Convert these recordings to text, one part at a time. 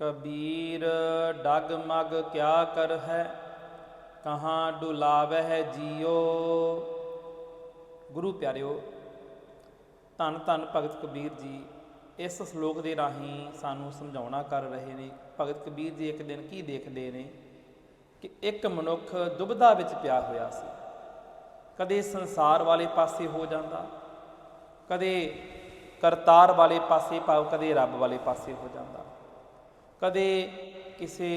Kabir, Doug ਮਗ ਕਿਆ ਕਰ ਹੈ? ਕਹਾਂ ਡੁਲਾਵਹਿ ਜੀਓ? ਗੁਰੂ ਪਿਆਰਿਓ, ਧੰਨ ਧੰਨ ਭਗਤ ਕਬੀਰ ਜੀ, ਇਸ ਸ਼ਲੋਕ ਦੇ ਰਾਹੀਂ ਸਾਨੂੰ ਸਮਝਾਉਣਾ ਕਰ ਰਹੇ ਨੇ। ਭਗਤ ਕਬੀਰ ਜੀ ਇੱਕ ਦਿਨ ਕੀ ਦੇਖਦੇ ਨੇ ਕਿ ਇੱਕ ਮਨੁੱਖ ਦੁਬਧਾ ਵਿੱਚ ਪਿਆ ਹੋਇਆ ਸੀ। ਕਦੇ ਸੰਸਾਰ ਵਾਲੇ ਪਾਸੇ ਹੋ ਜਾਂਦਾ, ਕਦੇ ਕਰਤਾਰ ਵਾਲੇ ਪਾਸੇ ਭਾਵ ਕਦੇ ਰੱਬ ਵਾਲੇ ਪਾਸੇ ਹੋ ਜਾਂਦਾ। ਕਦੇ ਕਿਸੇ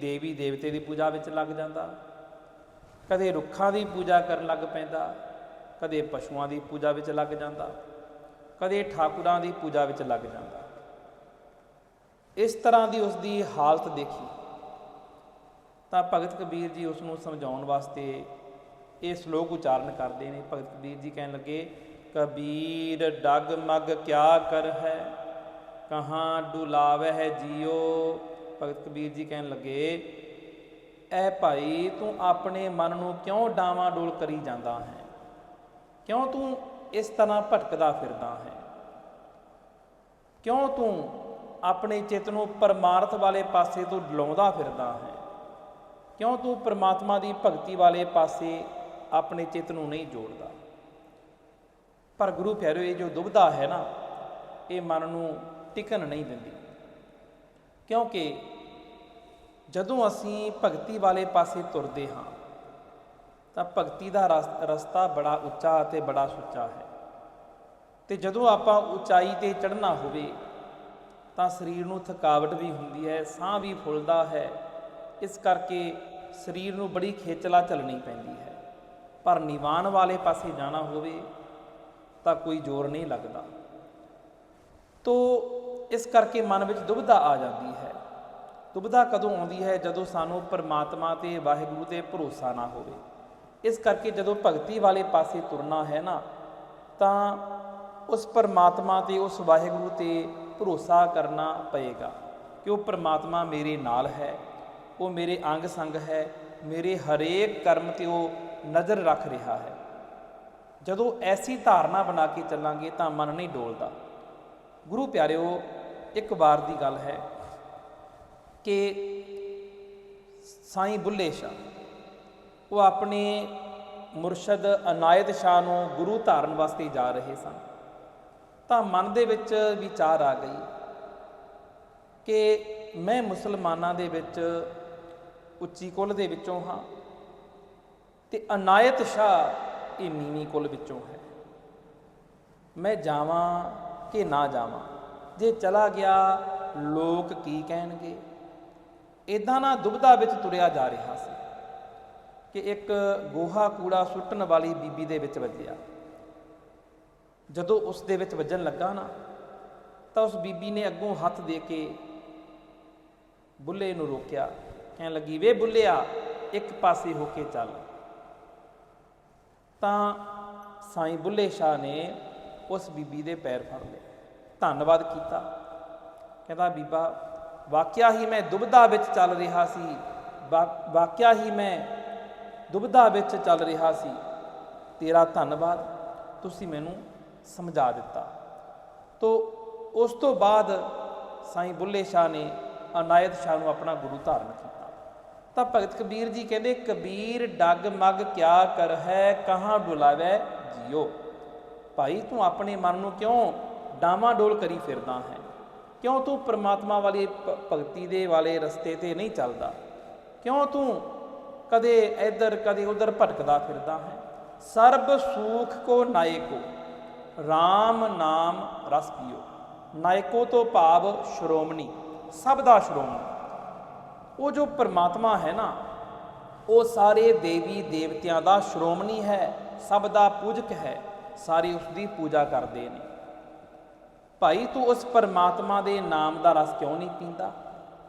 ਦੇਵੀ ਦੇਵਤੇ ਦੀ ਪੂਜਾ ਵਿੱਚ ਲੱਗ ਜਾਂਦਾ, ਕਦੇ ਰੁੱਖਾਂ ਦੀ ਪੂਜਾ ਕਰਨ ਲੱਗ ਪੈਂਦਾ, ਕਦੇ ਪਸ਼ੂਆਂ ਦੀ ਪੂਜਾ ਵਿੱਚ ਲੱਗ ਜਾਂਦਾ, ਕਦੇ ਠਾਕੁਰਾਂ ਦੀ ਪੂਜਾ ਵਿੱਚ ਲੱਗ ਜਾਂਦਾ। ਇਸ ਤਰ੍ਹਾਂ ਦੀ ਉਸ ਦੀ ਹਾਲਤ ਦੇਖੀ, ਤਾਂ ਭਗਤ ਕਬੀਰ ਜੀ ਉਸ ਨੂੰ ਸਮਝਾਉਣ ਵਾਸਤੇ ਇਹ ਸ਼ਲੋਕ ਉਚਾਰਨ ਕਰਦੇ ਨੇ। ਭਗਤ ਕਬੀਰ ਜੀ ਕਹਿਣ ਲੱਗੇ, ਕਬੀਰ ਡਗ ਮਗ ਕਿਆ ਕਰ ਹੈ ਕਹਾਂ ਡੁਲਾਵਹਿ ਜੀਓ? ਭਗਤ ਕਬੀਰ ਜੀ ਕਹਿਣ ਲੱਗੇ, ਐ ਭਾਈ, ਤੂੰ ਆਪਣੇ ਮਨ ਨੂੰ ਕਿਉਂ ਡਾਵਾਂ ਡੋਲ ਕਰੀ ਜਾਂਦਾ ਹੈ? ਕਿਉਂ ਤੂੰ ਇਸ ਤਰ੍ਹਾਂ ਭਟਕਦਾ ਫਿਰਦਾ ਹੈ? ਕਿਉਂ ਤੂੰ ਆਪਣੇ ਚਿੱਤ ਨੂੰ ਪਰਮਾਰਥ ਵਾਲੇ ਪਾਸੇ ਤੋਂ ਡਲਾਉਂਦਾ ਫਿਰਦਾ ਹੈ? ਕਿਉਂ ਤੂੰ ਪਰਮਾਤਮਾ ਦੀ ਭਗਤੀ ਵਾਲੇ ਪਾਸੇ ਆਪਣੇ ਚਿੱਤ ਨੂੰ ਨਹੀਂ ਜੋੜਦਾ? ਪਰ ਗੁਰੂ ਪਿਆਰਿਓ, ਇਹ ਜੋ ਦੁਬਦਾ ਹੈ ਨਾ, ਇਹ ਮਨ ਨੂੰ ਟਿਕਣ ਨਹੀਂ ਦਿੰਦੀ। ਕਿਉਂਕਿ ਜਦੋਂ ਅਸੀਂ ਭਗਤੀ ਵਾਲੇ ਪਾਸੇ ਤੁਰਦੇ ਹਾਂ, ਤਾਂ ਭਗਤੀ ਦਾ ਰਸ- ਰਸਤਾ ਬੜਾ ਉੱਚਾ ਅਤੇ ਬੜਾ ਸੁੱਚਾ ਹੈ। ਤੇ ਜਦੋਂ ਆਪਾਂ ਉਚਾਈ ਤੇ ਚੜ੍ਹਨਾ ਹੋਵੇ, ਤਾਂ ਸਰੀਰ ਨੂੰ ਥਕਾਵਟ ਵੀ ਹੁੰਦੀ ਹੈ, ਸਾਹ ਵੀ ਫੁੱਲਦਾ ਹੈ। ਇਸ ਕਰਕੇ ਸਰੀਰ ਨੂੰ ਬੜੀ ਖੇਚਲਾ ਚੱਲਣੀ ਪੈਂਦੀ ਹੈ। ਪਰ ਨਿਵਾਨ ਵਾਲੇ ਪਾਸੇ ਜਾਣਾ ਹੋਵੇ, ਤਾਂ ਕੋਈ ਜ਼ੋਰ ਨਹੀਂ ਲੱਗਦਾ। ਤੋ ਇਸ ਕਰਕੇ ਮਨ ਵਿੱਚ ਦੁਬਿਧਾ ਆ ਜਾਂਦੀ ਹੈ। ਦੁਬਿਧਾ ਕਦੋਂ ਆਉਂਦੀ ਹੈ? ਜਦੋਂ ਸਾਨੂੰ ਪਰਮਾਤਮਾ ਤੇ ਵਾਹਿਗੁਰੂ ਤੇ ਭਰੋਸਾ ਨਾ ਹੋਵੇ। ਇਸ ਕਰਕੇ ਜਦੋਂ ਭਗਤੀ ਵਾਲੇ ਪਾਸੇ ਤੁਰਨਾ ਹੈ ਨਾ, ਤਾਂ ਉਸ ਪਰਮਾਤਮਾ ਤੇ, ਉਸ ਵਾਹਿਗੁਰੂ ਤੇ ਭਰੋਸਾ ਕਰਨਾ ਪਏਗਾ ਕਿ ਉਹ ਪਰਮਾਤਮਾ ਮੇਰੇ ਨਾਲ ਹੈ, ਉਹ ਮੇਰੇ ਅੰਗ ਸੰਗ ਹੈ, ਮੇਰੇ ਹਰੇਕ ਕਰਮ ਤੇ ਉਹ ਨਜ਼ਰ ਰੱਖ ਰਿਹਾ ਹੈ। ਜਦੋਂ ਐਸੀ ਧਾਰਨਾ ਬਣਾ ਕੇ ਚੱਲਾਂਗੇ ਤਾਂ ਮਨ ਨਹੀਂ ਡੋਲਦਾ। ਗੁਰੂ ਪਿਆਰਿਓ, ਇੱਕ ਵਾਰ ਦੀ ਗੱਲ ਹੈ ਕਿ ਸਾਈਂ ਬੁੱਲੇ ਸ਼ਾਹ, ਉਹ ਆਪਣੇ ਮੁਰਸ਼ਦ ਅਨਾਇਤ ਸ਼ਾਹ ਨੂੰ ਗੁਰੂ ਧਾਰਨ ਵਾਸਤੇ ਜਾ ਰਹੇ ਸਨ। ਤਾਂ ਮਨ ਦੇ ਵਿੱਚ ਵਿਚਾਰ ਆ ਗਈ ਕਿ ਮੈਂ ਮੁਸਲਮਾਨਾਂ ਦੇ ਵਿੱਚ ਉੱਚੀ ਕੁੱਲ ਦੇ ਵਿੱਚੋਂ ਹਾਂ ਤੇ ਅਨਾਇਤ ਸ਼ਾਹ ਇਹ ਨੀਵੀਂ ਕੁੱਲ ਵਿੱਚੋਂ ਹੈ। ਮੈਂ ਜਾਵਾਂ ਕਿ ਨਾ ਜਾਵਾਂ। ਜੇ ਚਲਾ ਗਿਆ, ਲੋਕ ਕੀ ਕਹਿਣਗੇ? ਇਦਾਂ ਨਾ ਦੁਬਦਾ ਵਿੱਚ ਤੁਰਿਆ ਜਾ ਰਿਹਾ ਸੀ ਕਿ ਇੱਕ ਗੋਹਾ ਕੂੜਾ ਸੁੱਟਣ ਵਾਲੀ ਬੀਬੀ ਦੇ ਵਿੱਚ ਵੱਜਿਆ। ਜਦੋਂ ਉਸ ਦੇ ਵਿੱਚ ਵੱਜਣ ਲੱਗਾ ਨਾ, ਤਾਂ ਉਸ ਬੀਬੀ ਨੇ ਅੱਗੋਂ ਹੱਥ ਦੇ ਕੇ ਬੁੱਲੇ ਨੂੰ ਰੋਕਿਆ। ਕਹਿਣ ਲੱਗੀ, ਵੇ ਬੁੱਲਿਆ, ਇੱਕ ਪਾਸੇ ਹੋ ਕੇ ਚੱਲ। ਤਾਂ ਸਾਈਂ ਬੁੱਲੇ ਸ਼ਾਹ ਨੇ ਉਸ ਬੀਬੀ ਦੇ ਪੈਰ ਫੜ ਲਏ। ਧੰਨਵਾਦ ਕੀਤਾ। ਕਹਿੰਦਾ, ਬੀਬਾ, ਵਾਕਿਆ ਹੀ ਮੈਂ ਦੁਬਦਾ ਵਿੱਚ ਚੱਲ ਰਿਹਾ ਸੀ। ਵਾ- ਵਾਕਿਆ ਹੀ ਮੈਂ ਦੁਬਦਾ ਵਿੱਚ ਚੱਲ ਰਿਹਾ ਸੀ। ਤੇਰਾ ਧੰਨਵਾਦ, ਤੁਸੀਂ ਮੈਨੂੰ ਸਮਝਾ ਦਿੱਤਾ। ਤੋ, ਉਸ ਤੋਂ ਬਾਅਦ ਸਾਈਂ ਬੁੱਲੇ ਸ਼ਾਹ ਨੇ ਅਨਾਇਤ ਸ਼ਾਹ ਨੂੰ ਆਪਣਾ ਗੁਰੂ ਧਾਰਨ ਕੀਤਾ। ਤਾਂ ਭਗਤ ਕਬੀਰ ਜੀ ਕਹਿੰਦੇ, ਕਬੀਰ ਡੱਗ ਮਗ ਕਿਆ ਕਰ ਹੈ ਕਹਾਂ ਬੁਲਾਵੇ ਜਿਉ ਭਾਈ, ਤੂੰ ਆਪਣੇ ਮਨ ਨੂੰ ਕਿਉਂ ਡਾਵਾਂ ਡੋਲ ਕਰੀ ਫਿਰਦਾ ਹੈ? ਕਿਉਂ ਤੂੰ ਪ੍ਰਮਾਤਮਾ ਵਾਲੀ ਭ- ਭਗਤੀ ਦੇ ਵਾਲੇ ਰਸਤੇ ਤੇ ਨਹੀਂ ਚੱਲਦਾ? ਕਿਉਂ ਤੂੰ ਕਦੇ ਇੱਧਰ, ਕਦੇ ਉੱਧਰ ਭਟਕਦਾ ਫਿਰਦਾ ਹੈ? ਸਰਬ ਸੂਖ ਕੋ ਨਾਇਕੋ RAM ਨਾਮ ਰਸ ਪੀਓ। ਨਾਇਕੋ ਤੋਂ ਭਾਵ ਸ਼੍ਰੋਮਣੀ, ਸਭ ਦਾ ਸ਼੍ਰੋਮਣੀ। ਉਹ ਜੋ ਪਰਮਾਤਮਾ ਹੈ ਨਾ, ਉਹ ਸਾਰੇ ਦੇਵੀ ਦੇਵਤਿਆਂ ਦਾ ਸ਼੍ਰੋਮਣੀ ਹੈ, ਸਭ ਦਾ ਪੂਜਕ ਹੈ। ਸਾਰੇ ਉਸ ਦੀ ਪੂਜਾ ਕਰਦੇ ਨੇ। ਭਾਈ, ਤੂੰ ਉਸ ਪਰਮਾਤਮਾ ਦੇ ਨਾਮ ਦਾ ਰਸ ਕਿਉਂ ਨਹੀਂ ਪੀਂਦਾ?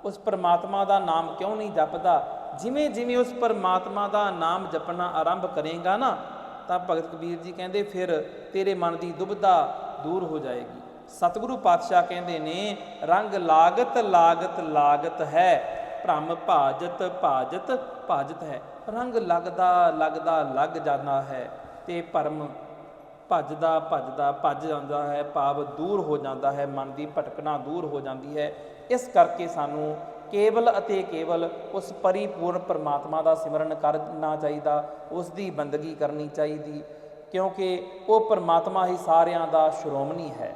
ਉਸ ਪਰਮਾਤਮਾ ਦਾ ਨਾਮ ਕਿਉਂ ਨਹੀਂ ਜਪਦਾ? ਜਿਵੇਂ ਜਿਵੇਂ ਉਸ ਪਰਮਾਤਮਾ ਦਾ ਨਾਮ ਜਪਣਾ ਆਰੰਭ ਕਰੇਗਾ ਨਾ, ਤਾਂ ਭਗਤ ਕਬੀਰ ਜੀ ਕਹਿੰਦੇ ਫਿਰ ਤੇਰੇ ਮਨ ਦੀ ਦੁਬਧਾ ਦੂਰ ਹੋ ਜਾਏਗੀ। ਸਤਿਗੁਰੂ ਪਾਤਸ਼ਾਹ ਕਹਿੰਦੇ ਨੇ, ਰੰਗ ਲਾਗਤ ਲਾਗਤ ਲਾਗਤ ਹੈ, ਭ੍ਰਮ ਭਾਜਤ ਭਾਜਤ ਭਾਜਤ ਹੈ। ਰੰਗ ਲੱਗਦਾ ਲੱਗਦਾ ਲੱਗ ਜਾਂਦਾ ਹੈ ਤੇ ਭਰਮ ਭੱਜਦਾ ਭੱਜਦਾ, ਭੱਜ ਜਾਂਦਾ ਹੈ, ਭਾਵ ਦੂਰ ਹੋ ਜਾਂਦਾ ਹੈ, ਮਨ ਦੀ ਭਟਕਣਾ ਦੂਰ ਹੋ ਜਾਂਦੀ ਹੈ। ਇਸ ਕਰਕੇ ਸਾਨੂੰ ਕੇਵਲ ਅਤੇ ਕੇਵਲ ਉਸ ਪਰਿਪੂਰਨ ਪਰਮਾਤਮਾ ਦਾ ਸਿਮਰਨ ਕਰਨਾ ਚਾਹੀਦਾ ਉਸ ਦੀ ਬੰਦਗੀ ਕਰਨੀ ਚਾਹੀਦੀ, ਕਿਉਂਕਿ ਉਹ ਪਰਮਾਤਮਾ ਹੀ ਸਾਰਿਆਂ ਦਾ ਸ਼੍ਰੋਮਣੀ ਹੈ।